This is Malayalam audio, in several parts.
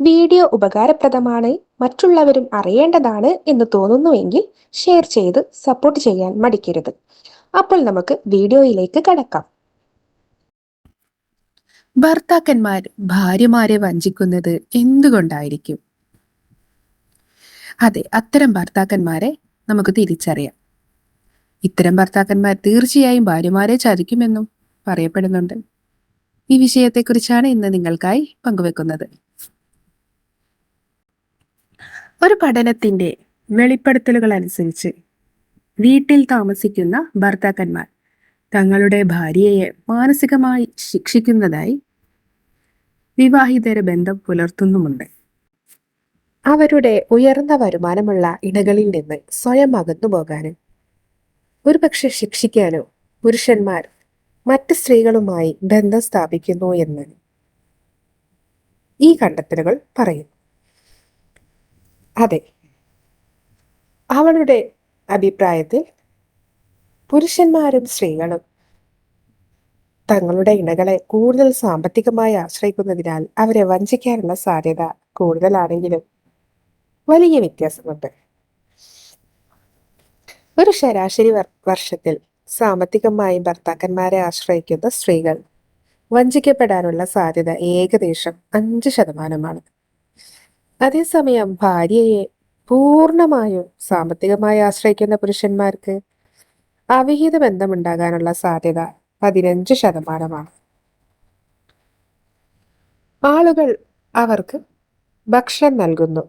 വീഡിയോ ഉപകാരപ്രദമാണ് മറ്റുള്ളവരും അറിയേണ്ടതാണ് എന്ന് തോന്നുന്നുവെങ്കിൽ ഷെയർ ചെയ്ത് സപ്പോർട്ട് ചെയ്യാൻ മടിക്കരുത്. അപ്പോൾ നമുക്ക് വീഡിയോയിലേക്ക് കടക്കാം. ഭർത്താക്കന്മാർ ഭാര്യമാരെ വഞ്ചിക്കുന്നത് എന്തുകൊണ്ടായിരിക്കും? അതെ അത്തരം ഭർത്താക്കന്മാരെ നമുക്ക് തിരിച്ചറിയാം. ഇത്തരം ഭർത്താക്കന്മാർ തീർച്ചയായും ഭാര്യമാരെ ചതിക്കുമെന്നും പറയപ്പെടുന്നുണ്ട്. ഈ വിഷയത്തെക്കുറിച്ചാണ് ഇന്ന് നിങ്ങൾക്കായി പങ്കുവെക്കുന്നത്. ഒരു പഠനത്തിന്റെ വെളിപ്പെടുത്തലുകൾ അനുസരിച്ച് വീട്ടിൽ താമസിക്കുന്ന ഭർത്താക്കന്മാർ തങ്ങളുടെ ഭാര്യയെ മാനസികമായി ശിക്ഷിക്കുന്നതായി വിവാഹിതര ബന്ധം പുലർത്തുന്നുമുണ്ട്. അവരുടെ ഉയർന്ന വരുമാനമുള്ള ഇണകളിൽ നിന്ന് സ്വയം അകന്നു പോകാനും ഒരുപക്ഷെ ശിക്ഷിക്കാനോ പുരുഷന്മാർ മറ്റ് സ്ത്രീകളുമായി ബന്ധം സ്ഥാപിക്കുന്നു എന്ന് ഈ കണ്ടെത്തലുകൾ പറയുന്നു. അതെ. അവളുടെ അഭിപ്രായത്തിൽ പുരുഷന്മാരും സ്ത്രീകളും തങ്ങളുടെ ഇണകളെ കൂടുതൽ സാമ്പത്തികമായി ആശ്രയിക്കുന്നതിനാൽ അവരെ വഞ്ചിക്കാനുള്ള സാധ്യത കൂടുതലാണെങ്കിലും വലിയ വ്യത്യാസമുണ്ട്. ഒരു ശരാശരി വർഷത്തിൽ സാമ്പത്തികമായി ഭർത്താക്കന്മാരെ ആശ്രയിക്കുന്ന സ്ത്രീകൾ വഞ്ചിക്കപ്പെടാനുള്ള സാധ്യത ഏകദേശം അഞ്ച് ശതമാനമാണ്. അതേസമയം ഭാര്യയെ പൂർണമായും സാമ്പത്തികമായി ആശ്രയിക്കുന്ന പുരുഷന്മാർക്ക് അവിഹിത ബന്ധമുണ്ടാകാനുള്ള സാധ്യത പതിനഞ്ച് ശതമാനമാണ്. ആളുകൾ അവർക്ക് ഭക്ഷണം നൽകുന്നു.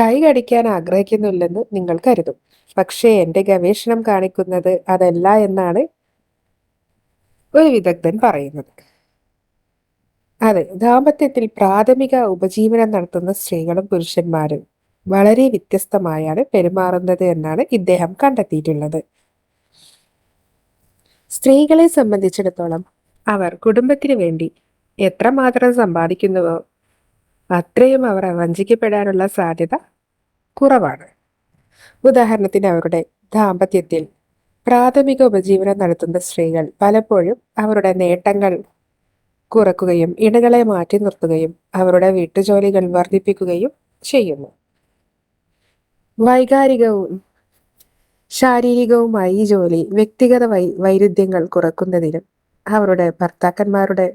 കൈ കടിക്കാൻ ആഗ്രഹിക്കുന്നില്ലെന്ന് നിങ്ങൾ കരുതും. പക്ഷേ എന്റെ ഗവേഷണം കാണിക്കുന്നത് അതല്ല എന്നാണ് ഒരു വിദഗ്ധൻ പറയുന്നത്. അതെ ദാമ്പത്യത്തിൽ പ്രാഥമിക ഉപജീവനം നടത്തുന്ന സ്ത്രീകളും പുരുഷന്മാരും വളരെ വ്യത്യസ്തമായാണ് പെരുമാറുന്നത് എന്നാണ് ഇദ്ദേഹം കണ്ടെത്തിയിട്ടുള്ളത്. സ്ത്രീകളെ സംബന്ധിച്ചിടത്തോളം അവർ കുടുംബത്തിന് വേണ്ടി എത്രമാത്രം സമ്പാദിക്കുന്നുവോ അത്രയും അവർ വഞ്ചിക്കപ്പെടാനുള്ള സാധ്യത കുറവാണ്. ഉദാഹരണത്തിന് അവരുടെ ദാമ്പത്യത്തിൽ പ്രാഥമിക ഉപജീവനം നടത്തുന്ന സ്ത്രീകൾ പലപ്പോഴും അവരുടെ നേട്ടങ്ങൾ കുറക്കുകയും ഇണകളെ മാറ്റി നിർത്തുകയും അവരുടെ വീട്ടുജോലികൾ വർദ്ധിപ്പിക്കുകയും ചെയ്യുന്നു. വൈകാരികവും ശാരീരികവുമായി ഈ ജോലി വ്യക്തിഗത വൈ വൈരുദ്ധ്യങ്ങൾ കുറക്കുന്നതിനും അവരുടെ ഭർത്താക്കന്മാരുടെ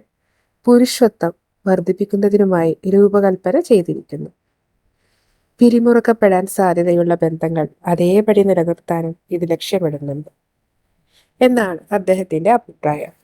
പുരുഷത്വം വർദ്ധിപ്പിക്കുന്നതിനുമായി രൂപകൽപ്പന ചെയ്തിരിക്കുന്നു. പിരിമുറുക്കപ്പെടാൻ സാധ്യതയുള്ള ബന്ധങ്ങൾ അതേപടി നിലനിർത്താനും ഇത് ലക്ഷ്യമിടുന്നുണ്ട് എന്നാണ് അദ്ദേഹത്തിന്റെ അഭിപ്രായം.